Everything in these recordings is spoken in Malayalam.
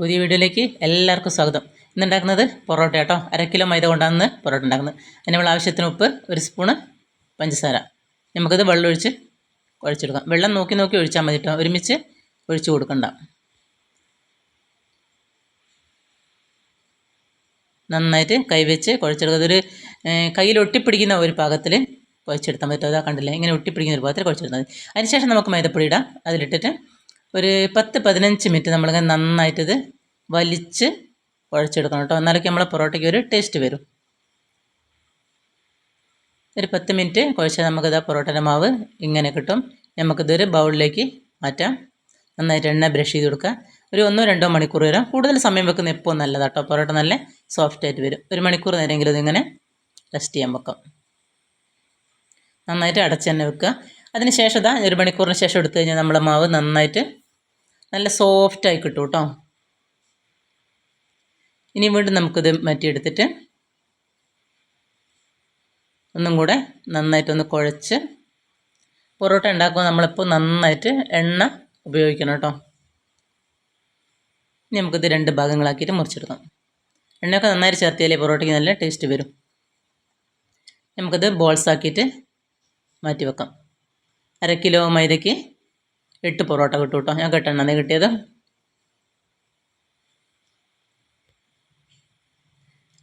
പുതിയ വീഡിയോയിലേക്ക് എല്ലാവർക്കും സ്വാഗതം. ഇന്ന് ഉണ്ടാക്കുന്നത് പൊറോട്ട കേട്ടോ അര കിലോ മൈദ കൊണ്ടാണ് പൊറോട്ട ഉണ്ടാക്കുന്നത്. അതിനുള്ള ആവശ്യത്തിന് ഉപ്പ് ഒരു സ്പൂണ് പഞ്ചസാര. നമുക്കത് വെള്ളം ഒഴിച്ച് കുഴച്ചെടുക്കാം. വെള്ളം നോക്കി നോക്കി ഒഴിച്ചാൽ മതി കേട്ടോ ഒരുമിച്ച് ഒഴിച്ചു കൊടുക്കണ്ട. നന്നായിട്ട് കൈവച്ച് കുഴച്ചെടുക്കുക അതൊരു കയ്യിൽ ഒട്ടിപ്പിടിക്കുന്ന ഒരു പാകത്തിൽ കുഴച്ചെടുത്താൽ മതി കേട്ടോ അതാ കണ്ടില്ലേ? ഇങ്ങനെ ഒട്ടിപ്പിടിക്കുന്ന ഒരു പാകത്തിൽ കുഴച്ചെടുത്താൽ മതി. അതിനുശേഷം നമുക്ക് മൈദപ്പൊടി ഇടാം. അതിലിട്ടിട്ട് ഒരു പത്ത് പതിനഞ്ച് മിനിറ്റ് നമ്മളിങ്ങനെ നന്നായിട്ടിത് വലിച്ച് കുഴച്ചെടുക്കണം കേട്ടോ. എന്നാലൊക്കെ നമ്മളെ പൊറോട്ടയ്ക്ക് ഒരു ടേസ്റ്റ് വരും. ഒരു പത്ത് മിനിറ്റ് കുഴച്ചാൽ നമുക്കിതാ പൊറോട്ടയുടെ മാവ് ഇങ്ങനെ കിട്ടും. നമുക്കിതൊരു ബൗളിലേക്ക് മാറ്റാം. നന്നായിട്ട് എണ്ണ ബ്രഷ് ചെയ്ത് കൊടുക്കുക. ഒരു ഒന്നോ രണ്ടോ മണിക്കൂർ വരാം കൂടുതൽ സമയം വെക്കുന്ന എപ്പോൾ നല്ലതാണ് കേട്ടോ. പൊറോട്ട നല്ല സോഫ്റ്റ് ആയിട്ട് വരും. ഒരു മണിക്കൂർ നേരമെങ്കിലും ഇതിങ്ങനെ റെസ്റ്റ് ചെയ്യാൻ വെക്കാം. നന്നായിട്ട് അടച്ച് തന്നെ വെക്കുക. അതിന് ശേഷം ഇതാ ഒരു മണിക്കൂറിന് ശേഷം എടുത്തു കഴിഞ്ഞാൽ നമ്മളെ മാവ് നന്നായിട്ട് നല്ല സോഫ്റ്റായി കിട്ടും കേട്ടോ. ഇനി വീണ്ടും നമുക്കിത് മാറ്റിയെടുത്തിട്ട് ഒന്നും കൂടെ നന്നായിട്ടൊന്ന് കുഴച്ച് പൊറോട്ട ഉണ്ടാക്കുമ്പോൾ നമ്മളിപ്പോൾ നന്നായിട്ട് എണ്ണ ഉപയോഗിക്കണം കേട്ടോ. ഇനി നമുക്കിത് രണ്ട് ഭാഗങ്ങളാക്കിയിട്ട് മുറിച്ചെടുക്കാം. എണ്ണയൊക്കെ നന്നായിട്ട് ചേർത്തിയാലേ പൊറോട്ടയ്ക്ക് നല്ല ടേസ്റ്റ് വരും. നമുക്കിത് ബോൾസ് ആക്കിയിട്ട് മാറ്റി വെക്കാം അര കിലോ മൈദയ്ക്ക് എട്ട് പൊറോട്ട കിട്ടും കേട്ടോ ഞാൻ കെട്ടെണ്ണ കിട്ടിയത്?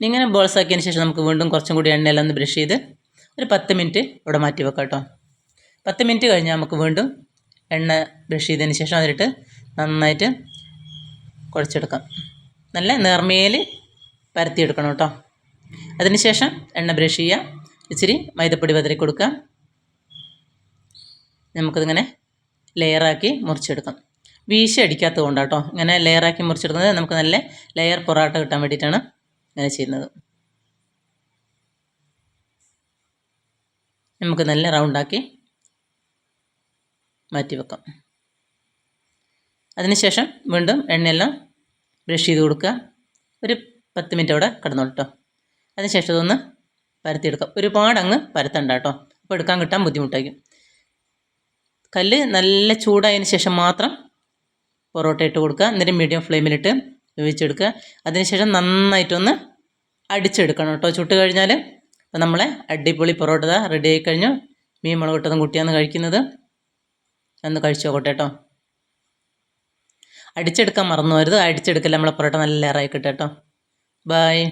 ഇങ്ങനെ ബോൾസ് ആക്കിയതിന് ശേഷം നമുക്ക് വീണ്ടും കുറച്ചും കൂടി എണ്ണയെല്ലാം ഒന്ന് ബ്രഷ് ചെയ്ത് ഒരു പത്ത് മിനിറ്റ് ഇവിടെ മാറ്റി വെക്കാം കേട്ടോ പത്ത് മിനിറ്റ് കഴിഞ്ഞാൽ നമുക്ക് വീണ്ടും എണ്ണ ബ്രഷ് ചെയ്തതിന് ശേഷം അതിലിട്ട് നന്നായിട്ട് കുഴച്ചെടുക്കാം. നല്ല നേർമയിൽ പരത്തിയെടുക്കണം കേട്ടോ അതിന് ശേഷം എണ്ണ ബ്രഷ് ചെയ്യുക ഇച്ചിരി മൈദപ്പൊടി വതറി കൊടുക്കുക നമുക്കിതിങ്ങനെ ലെയറാക്കി മുറിച്ചെടുക്കാം. വീശി അടിക്കാത്തത് കൊണ്ടാണ് കേട്ടോ ഇങ്ങനെ ലെയറാക്കി മുറിച്ചെടുക്കുന്നത് നമുക്ക് നല്ല ലെയർ പൊറോട്ട കിട്ടാൻ വേണ്ടിയിട്ടാണ് ഇങ്ങനെ ചെയ്യുന്നത്. നമുക്ക് നല്ല റൗണ്ടാക്കി മാറ്റി വെക്കാം അതിനുശേഷം വീണ്ടും എണ്ണയെല്ലാം ബ്രഷ് ചെയ്ത് കൊടുക്കുക. ഒരു പത്ത് മിനിറ്റ് അവിടെ കിടന്നോളൂ അതിനുശേഷം ഇതൊന്ന് പരത്തിയെടുക്കാം. ഒരുപാട് അങ്ങ് പരത്തണ്ട കേട്ടോ. അപ്പോൾ എടുക്കാൻ കിട്ടാൻ ബുദ്ധിമുട്ടായിരിക്കും. കല്ല് നല്ല ചൂടായതിന് ശേഷം മാത്രം പൊറോട്ട ഇട്ട് കൊടുക്കുക. എന്നിട്ട് മീഡിയം ഫ്ലെയിമിലിട്ട് വേവിച്ചെടുക്കുക. അതിനുശേഷം നന്നായിട്ടൊന്ന് അടിച്ചെടുക്കണം കേട്ടോ. ചുട്ട് കഴിഞ്ഞാൽ അപ്പോൾ നമ്മളെ അടിപൊളി പൊറോട്ട റെഡി ആയി കഴിഞ്ഞു. മീൻ മുളക് ഇട്ടതും കുട്ടിയാണ് കഴിക്കുന്നത്. ഒന്ന് കഴിച്ചു നോക്കട്ടെ കേട്ടോ. അടിച്ചെടുക്കാൻ മറന്നു വരുത് അടിച്ചെടുക്കൽ നമ്മളെ പൊറോട്ട നല്ല ലെയറായി കിട്ടും കേട്ടോ. ബായ്